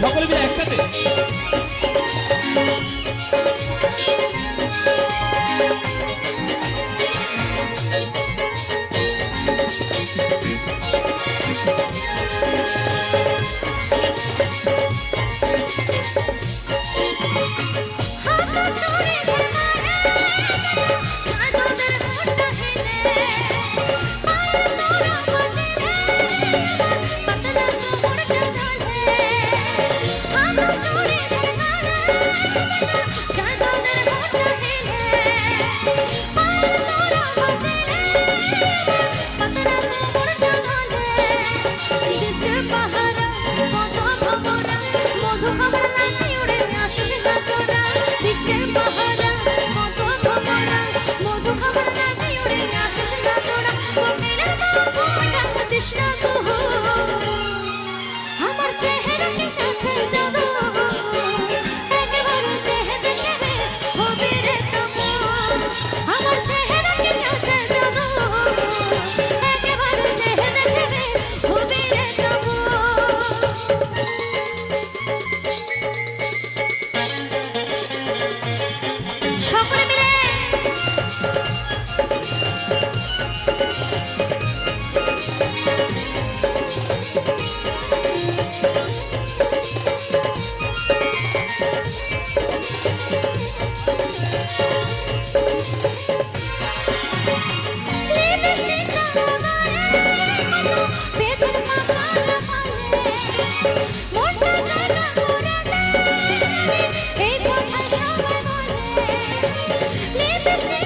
সকলে মিলে একসাথে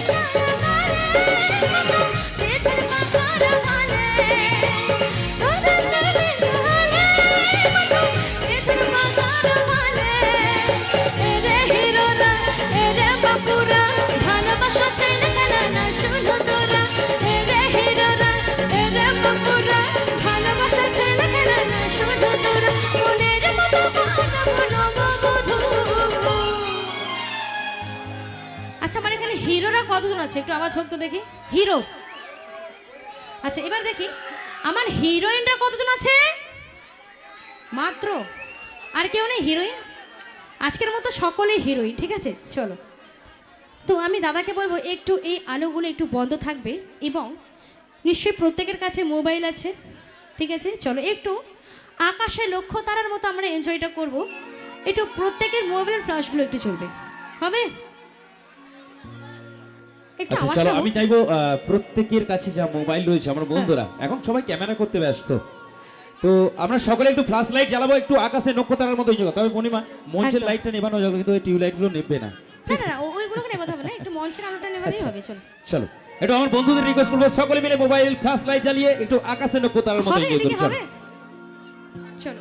Yeah. আচ্ছা আমার এখানে হিরোরা কতজন আছে? একটু হোক তো দেখি। হিরো। আচ্ছা এবার দেখি। আমার হিরোইনরা কতজন আছে? মাত্র। আর কেউ নেই হিরোইন? আজকের মতো সকলেই হিরোইন, ঠিক আছে? চলো। তো আমি দাদাকে বলব, একটু এই আলোগুলো একটু বন্ধ থাকবে এবং নিশ্চয়ই প্রত্যেকের কাছে মোবাইল আছে, ঠিক আছে? চলো, একটু আকাশে লক্ষ্য তারার মতো আমরা এনজয়টা করব। একটু প্রত্যেকের মোবাইলের ফ্ল্যাশগুলো একটু চলবে। হবে? আচ্ছা চলো আমি চাইব আহ, প্রত্যেকের কাছে যা মোবাইল রয়েছে আমার বন্ধুরা। এখন সবাই ক্যামেরা করতে ব্যস্ত। তো আমরা সকলে একটু ফ্ল্যাশ লাইট জ্বালাবো একটু আকাশে নক্ষত্রের মতো করতে হবে পূর্ণিমা মঞ্চের লাইটটা নেবানো যাবে কিন্তু ওই টিউব লাইটগুলো নেবে না। না না না নেবাতে হবে না একটু মঞ্চের আলোটা নেবাতেই আচ্ছা। হবে চলো। চলো। একটু আমার বন্ধুদের রিকোয়েস্ট করব সকলে মিলে মোবাইল ফ্ল্যাশ লাইট জ্বালিয়ে একটু আকাশে নক্ষত্রের মতো চলো। চলো।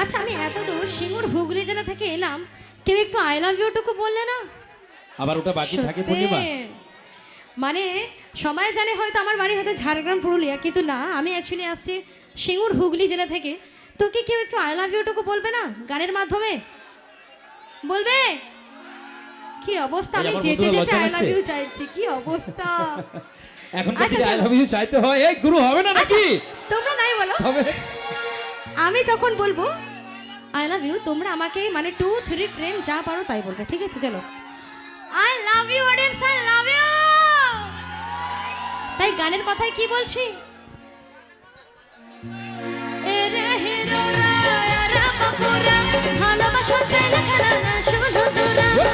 আচ্ছা আমি এত দূর সিঙ্গুর হুগলি জেলা থেকে এলাম কেউ একটু আই লাভ ইউটুকু বললে না? আবার ওটা বাকি থাকে পূর্ণিমা? মানে সবাই জানে হয়তো আমার বাড়ি হয়তো ঝাড়গ্রাম পুরুলিয়া কিন্তু না আমি অ্যাকচুয়ালি আসছি সিঙ্গুর হুগলি জেলা থেকে। তো কি কেউ একটু আই লাভ ইউটুকু বলবে না গানের মাধ্যমে? বলবে? কি অবস্থা? আমি যেতে যেতে আই লাভ ইউ চাইছি কি অবস্থা? এখন আচ্ছা, থেকে আই লাভ ইউ চাইতে হয়। এই গুরু হবে না নাকি? তোমরা নাই বলো। হবে। আমি যখন বলব আই লাভ ইউ তোমরা আমাকে মানে টু থ্রি ট্রেন যা পারো তাই বলবে। ঠিক আছে চলো। I love you audience I love you তাই গানের কথায় কি বলছি? ভালোবাসা ছেলে খেলা না শুধু তোরা।